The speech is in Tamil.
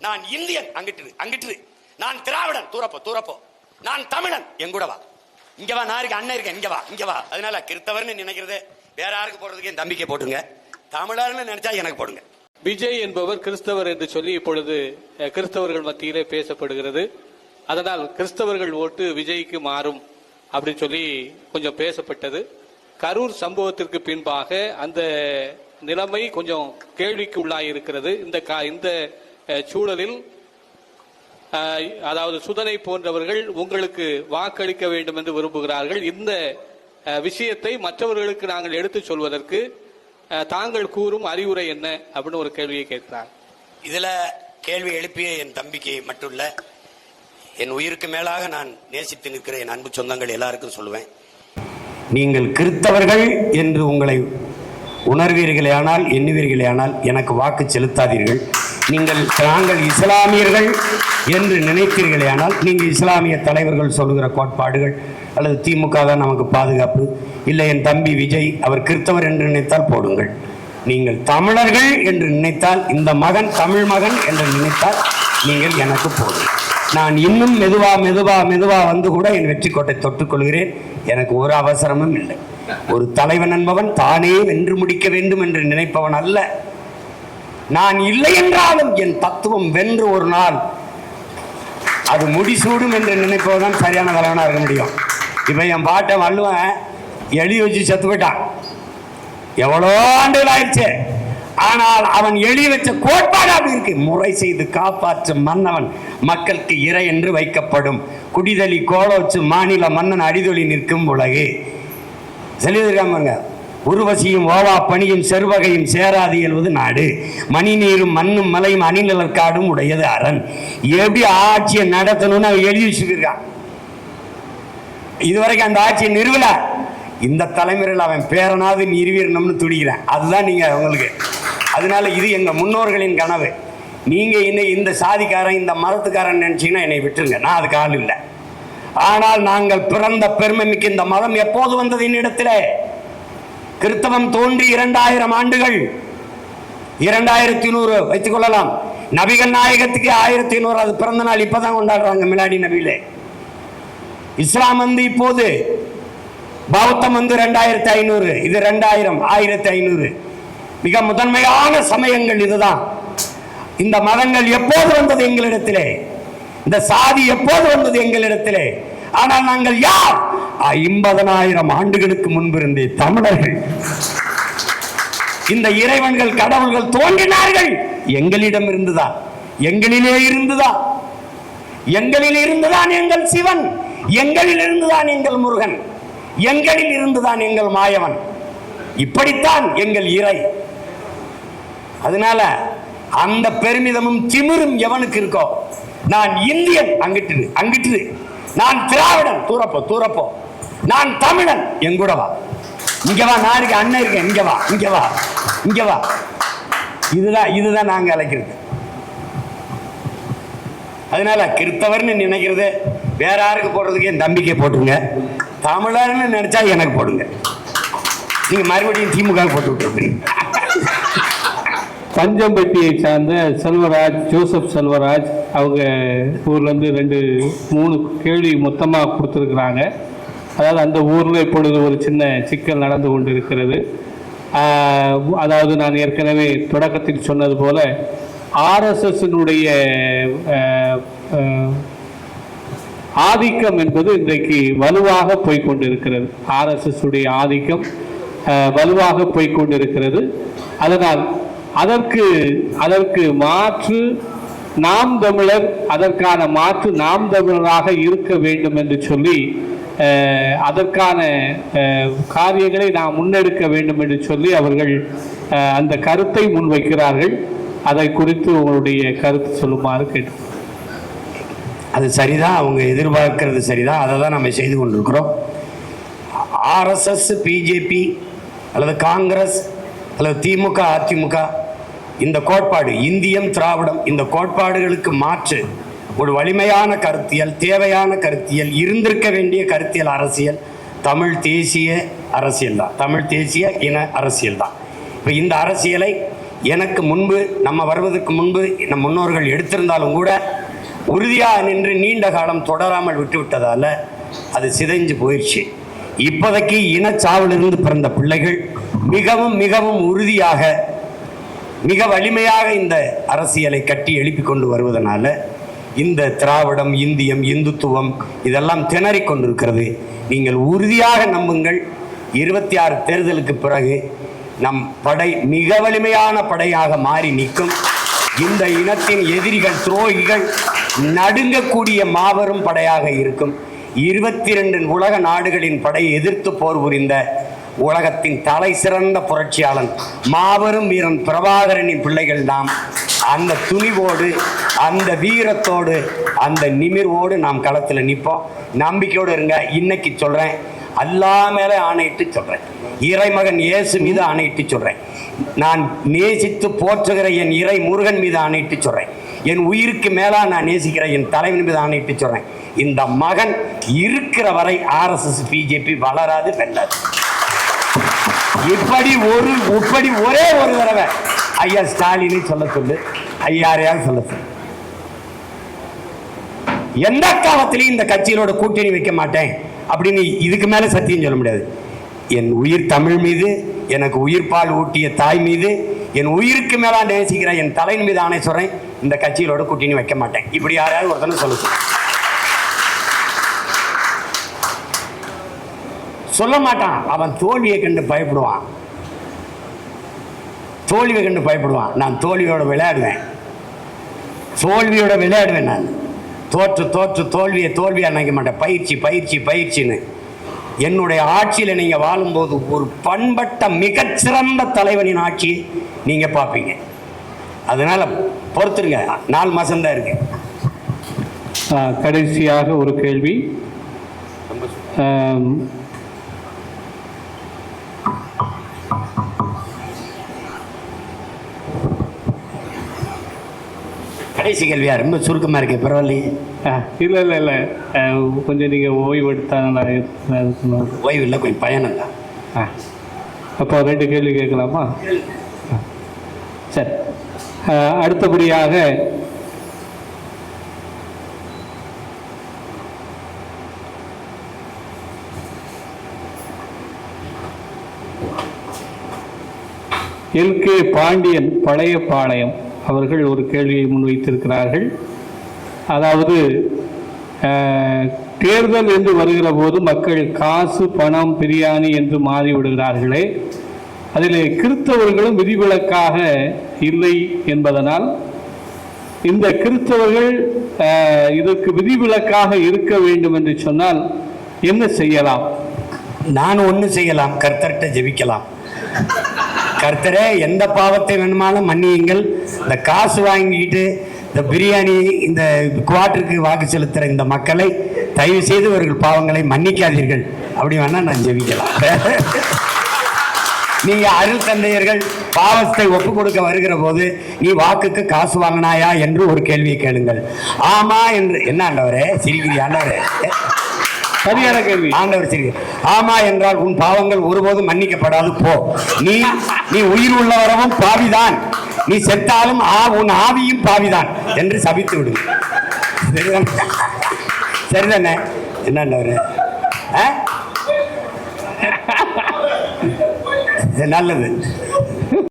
நான் இந்தியன் அங்கிட்டு அங்கிட்டு நான் திராவிடன் தூரப்போ தூரப்போ. நான் தமிழன் எங்கூட வா. இங்க வா நான் இருக்க அண்ணன் இருக்கேன் இங்க வா இங்க வா. அதனால கிறிஸ்தவர்னு நினைக்கிறது வேற யாருக்கு போடுறதுக்கு என் தம்பிக்கை போட்டுங்க தமிழர்னு நினைச்சா எனக்கு போடுங்க. விஜய் என்பவர் கிறிஸ்தவர் என்று சொல்லி இப்பொழுது கிறிஸ்தவர்கள் மத்தியிலே பேசப்படுகிறது. அதனால் கிறிஸ்தவர்கள் ஓட்டு விஜய்க்கு மாறும் அப்படின்னு சொல்லி கொஞ்சம் பேசப்பட்டது. கரூர் சம்பவத்திற்கு பின்பாக அந்த நிலைமை கொஞ்சம் கேள்விக்கு உள்ளாயிருக்கிறது இந்த கா- இந்த சூழலில் அதாவது சுதனை போன்றவர்கள் உங்களுக்கு வாக்களிக்க வேண்டும் என்று விரும்புகிறார்கள். இந்த விஷயத்தை மற்றவர்களுக்கு நாங்கள் எடுத்துச் சொல்வதற்கு தாங்கள் கூறும் அறிவுரை என்ன அப்படின்னு ஒரு கேள்வியை கேட்கிறார். இதுல கேள்வி எழுப்பிய என் தம்பிக்கு மட்டும் இல்ல என் உயிருக்கு மேலாக நான் நேசித்து நிற்கிற என் அன்பு சொந்தங்கள் எல்லாருக்கும் சொல்லுவேன். நீங்கள் கிறித்தவர்கள் என்று உங்களை உணர்வீர்களேயானால் எண்ணுவீர்களேயானால் எனக்கு வாக்கு செலுத்தாதீர்கள். நீங்கள் நாங்கள் இஸ்லாமியர்கள் என்று நினைத்தீர்களேயானால் நீங்கள் இஸ்லாமிய தலைவர்கள் சொல்லுகிற கோட்பாடுகள் அல்லது திமுக தான் நமக்கு பாதுகாப்பு. இல்லை என் தம்பி விஜய் அவர் கிறிஸ்தவர் என்று நினைத்தால் போடுங்கள். நீங்கள் தமிழர்கள் என்று நினைத்தால் இந்த மகன் தமிழ் மகன் என்று நினைத்தால் நீங்கள் எனக்கு போதும். நான் இன்னும் மெதுவா மெதுவா மெதுவா வந்து கூட என் வெற்றி கோட்டை தொட்டுக்கொள்கிறேன் எனக்கு ஒரு அவசரமும் இல்லை. ஒரு தலைவன் என்பவன் தானே வென்று முடிக்க வேண்டும் என்று நினைப்பவன் அல்ல. நான் இல்லை என்றாலும் என் தத்துவம் வென்று ஒரு நாள் அது முடிசூடும் என்று நினைப்பதுதான் சரியான தலைவனாக இருக்க முடியும். இப்போ என் பாட்டை வள்ளுவன் எழி வச்சு செத்து போயிட்டான். எவ்வளோ ஆண்டுகள் ஆயிடுச்சு. ஆனால் அவன் எழுதி வச்ச கோட்பாடு அப்படி இருக்கு. முறை செய்து காப்பாற்றும் மன்னவன் மக்களுக்கு இறை என்று வைக்கப்படும். குடிதலி கோலோச்சு மாநில மன்னன் அடிதொலி நிற்கும் உலகு. செல்லியிருக்காமங்க உருவசியும் ஓவா பணியும் செருவகையும் சேராது எழுவது நாடு. மணி நீரும் மண்ணும் மலையும் அணிநிலற்காடும் உடையது அரண். எப்படி ஆட்சியை நடத்தணும்னு அவன் எழுதி வச்சுருக்கான். இதுவரைக்கும் அந்த ஆட்சியை நிறுவல. இந்த தலைமுறையில் அவன் பேரனாவது நிறுவிடணும்னு துடிக்கிறேன். அதுதான் நீங்கள் உங்களுக்கு. அதனால இது எங்கள் முன்னோர்களின் கனவு. நீங்கள் இன்னும் இந்த சாதிக்காரன் இந்த மதத்துக்காரன் நினச்சிங்கன்னா என்னை விட்டுருங்க. நான் அதுக்கு ஆள் இல்லை. ஆனால் நாங்கள் பிறந்த பெருமை மிக்க இந்த மதம் எப்போது வந்தது என்னிடத்திலே? கிறித்தவம் தோன்றி இரண்டாயிரம் ஆண்டுகள். இரண்டாயிரத்தி நூறு வைத்துக் கொள்ளலாம். நபிகள் நாயகத்துக்கு ஆயிரத்தி நூறு அது பிறந்த நாள். இப்பதான் கொண்டாடுறாங்க மிலாடி நபியிலே. இஸ்லாம் வந்து இப்போது பௌத்தம் வந்து ரெண்டாயிரத்தி ஐநூறு இது ரெண்டாயிரம் ஆயிரத்தி ஐநூறு. மிக முதன்மையான சமயங்கள் இதுதான். இந்த மதங்கள் எப்போது வந்தது எங்களிடத்திலே? இந்த சாதி எப்போது வந்தது எங்களிடத்திலே? ஆனால் நாங்கள் யார்? ஐம்பதனாயிரம் ஆண்டுகளுக்கு முன்பு இருந்தே தமிழர்கள் இந்த இறைவன்கள் கடவுள்கள் தோன்றினார்கள். எங்களிடம் இருந்துதான் எங்களிலே இருந்துதான் எங்களில் இருந்துதான் எங்கள் சிவன்? எங்களில் இருந்துதான் எங்கள் முருகன்? எங்களில் இருந்துதான் எங்கள் மாயவன்? இப்படித்தான் எங்கள் இறை. அதனால அந்த பெருமிதமும் திமிரும் எவனுக்கு இருக்கோ? நான் இந்தியன் அங்கிட்டு அங்கிட்டு நான் திராவிடன். தூரப்போ தூரப்போ. நான் தமிழன். எங்கூட வா. இங்க வா நான் இருக்க அண்ணன் இருக்கேன். இங்க வா இங்க வா இங்க வா. இதுதான் இதுதான் நாங்க அழைக்கிறது. அதனால கிறிஸ்தவர்னு நினைக்கிறது வேற யாருக்கு போடுறதுக்கு என் தம்பிக்கை போட்டுருங்க. தமிழர்னு நினைச்சா எனக்கு போடுங்க. நீங்க மறுபடியும் திமுக போட்டு விட்டுருப்பீங்க பஞ்சம்பட்டியை சார்ந்த செல்வராஜ் ஜோசப் செல்வராஜ் அவங்க ஊர்லேருந்து ரெண்டு மூணு கேள்வி மொத்தமாக கொடுத்துருக்குறாங்க. அதாவது அந்த ஊரில் இப்பொழுது ஒரு சின்ன சிக்கல் நடந்து கொண்டு இருக்கிறது அதாவது நான் ஏற்கனவே தொடக்கத்தில் சொன்னது போல ஆர்எஸ்எஸ்னுடைய ஆதிக்கம் என்பது இன்றைக்கு வலுவாக போய்கொண்டிருக்கிறது ஆர்எஸ்எஸ் உடைய ஆதிக்கம் வலுவாக போய்கொண்டிருக்கிறது அதனால் அதற்கு அதற்கு மாற்று நாம் தமிழர் அதற்கான மாற்று நாம் தமிழராக இருக்க வேண்டும் என்று சொல்லி அதற்கான காரியங்களை நாம் முன்னெடுக்க வேண்டும் என்று சொல்லி அவர்கள் அந்த கருத்தை முன்வைக்கிறார்கள். அதை குறித்து உங்களுடைய கருத்து சொல்லுமாறு கேட்டு அது சரிதான் அவங்க எதிர்பார்க்கிறது சரிதான் அதை தான் நம்ம செய்து கொண்டிருக்கிறோம். ஆர்எஸ்எஸ் பிஜேபி அல்லது காங்கிரஸ் அல்லது திமுக அதிமுக இந்த கோட்பாடு இந்தியம் திராவிடம் இந்த கோட்பாடுகளுக்கு மாற்று ஒரு வலிமையான கருத்தியல் தேவையான கருத்தியல் இருந்திருக்க வேண்டிய கருத்தியல் அரசியல் தமிழ் தேசிய அரசியல் தான். தமிழ் தேசிய இன அரசியல் தான். இப்போ இந்த அரசியலை எனக்கு முன்பு நம்ம வருவதற்கு முன்பு நம் முன்னோர்கள் எடுத்திருந்தாலும் கூட உறுதியாக நின்று நீண்ட காலம் தொடராமல் விட்டுவிட்டதால் அது சிதைஞ்சு போயிடுச்சு. இப்போதைக்கு இனச்சாவிலிருந்து பிறந்த பிள்ளைகள் மிகவும் மிகவும் உறுதியாக மிக வலிமையாக இந்த அரசியலை கட்டி எழுப்பி கொண்டு வருவதனால இந்த திராவிடம் இந்தியம் இந்துத்துவம் இதெல்லாம் திணறிக் கொண்டிருக்கிறது. நீங்கள் உறுதியாக நம்புங்கள். இருபத்தி ஆறு தேர்தலுக்கு பிறகு நம் படை மிக வலிமையான படையாக மாறி நிற்கும். இந்த இனத்தின் எதிரிகள் துரோகிகள் நடுங்கக்கூடிய மாபெரும் படையாக இருக்கும். இருபத்தி ரெண்டு உலக நாடுகளின் படையை எதிர்த்து போர் புரிந்த உலகத்தின் தலை சிறந்த புரட்சியாளன் மாபெரும் வீரன் பிரபாகரனின் பிள்ளைகள் நாம் அந்த துணிவோடு அந்த வீரத்தோடு அந்த நிமிர்வோடு நாம் களத்தில் நிற்போம். நம்பிக்கையோடு இருங்க இன்னைக்கு சொல்கிறேன் அல்லா மேலே ஆணையிட்டு சொல்கிறேன் இறைமகன் இயேசு மீது ஆணையிட்டு சொல்கிறேன் நான் நேசித்து போற்றுகிற என் இறை முருகன் மீது ஆணையிட்டு சொல்கிறேன் என் உயிருக்கு மேலாக நான் நேசிக்கிற என் தலைவன் மீது ஆணையிட்டு சொல்கிறேன் இந்த மகன் இருக்கிற வரை ஆர்எஸ்எஸ் பிஜேபி வளராது வெல்லாது. இப்படி ஒரு இப்படி ஒரே ஒரு தடவை ஐயா ஸ்டாலின்னு சொல்ல. சொல்லு ஐயாரையாவது சொல்ல சொல்லு. எந்த காலத்திலையும் இந்த கட்சிகளோட கூட்டணி வைக்க மாட்டேன். அப்படின்னு இதுக்கு மேலே சத்தியம் சொல்ல முடியாது. என் உயிர் தமிழ் மீது எனக்கு உயிர்ப்பால் ஊட்டிய தாய் மீது என் உயிருக்கு மேலா நேசிக்கிற என் தலையின் மீது ஆணை சொல்கிறேன் இந்த கட்சிகளோட கூட்டணி வைக்க மாட்டேன். இப்படி யாராவது ஒருத்தனை சொல்ல. சொல்ல மாட்டான். அவன் தோல்வியை கண்டு பயப்படுவான். தோல்வியை கண்டு பயப்படுவான். நான் தோல்வியோட விளையாடுவேன். தோல்வியோட விளையாடுவேன் நான். தோற்று தோற்று தோல்வியை தோல்வியாக நினைக்க மாட்டேன். பயிற்சி பயிற்சி பயிற்சின்னு. என்னுடைய ஆட்சியில் நீங்கள் வாழும்போது ஒரு பண்பட்ட மிகச்சிறந்த தலைவனின் ஆட்சி நீங்கள் பார்ப்பீங்க. அதனால் பொறுத்துருங்க. நாலு மாதம்தான் இருக்கு. ஆ, கடைசியாக ஒரு கேள்வி. கடைசி கேள்வியா ரொம்ப சுருக்கமாக இருக்கு பரவாயில்லையே. ஆ, இல்ல இல்ல இல்ல. கொஞ்சம் நீங்க ஓய்வு எடுத்தா நல்லா. ஓய்வு இல்லை கொஞ்சம் பயணம் தான். ஆ. அப்போ ரெண்டு கேள்வி கேட்கலாமா. சரி. அடுத்தபடியாக எல் கே பாண்டியன் பழைய பாளையம். அவர்கள் ஒரு கேள்வியை முன்வைத்திருக்கிறார்கள். அதாவது தேர்தல் என்று வருகிற போது மக்கள் காசு பணம் பிரியாணி என்று மாறிவிடுகிறார்களே அதில் கிறிஸ்தவர்களும் விதிவிலக்காக இல்லை என்பதனால் இந்த கிறிஸ்தவர்கள் இதற்கு விதிவிலக்காக இருக்க வேண்டும் என்று சொன்னால் என்ன செய்யலாம்? நான் ஒன்று செய்யலாம் கர்த்தர்கிட்ட ஜெபிக்கலாம். கர்த்தரே எந்த பாவத்தை வேணுமானாலும் மன்னியுங்கள். இந்த காசு வாங்கிக்கிட்டு இந்த பிரியாணி இந்த குவாட்டருக்கு வாக்கு செலுத்துகிற இந்த மக்களை தயவு செய்து இவர்கள் பாவங்களை மன்னிக்காதீர்கள். அப்படி வேணால் நான் ஜெபிக்கலாம். நீங்கள் அருள் தந்தையர்கள் பாவத்தை ஒப்பு கொடுக்க வருகிற போது நீ வாக்குக்கு காசு வாங்கினாயா என்று ஒரு கேள்வியை கேளுங்கள். ஆமா என்று என்ன ஆண்டவரே? சிரிக்கிறீ ஆண்டவரே? சரியான கேள்வி. ஆண்டவர் சரி ஆமா என்றால் உன் பாவங்கள் ஒருபோதும் மன்னிக்கப்படாது போ. நீ நீ உயிர் உள்ளவரவும் பாவிதான். நீ செத்தாலும் ஆ உன் ஆவியும் பாவிதான் என்று சபித்து விடு. சரிதானே? சரிதானே? என்னண்டவர் நல்லது.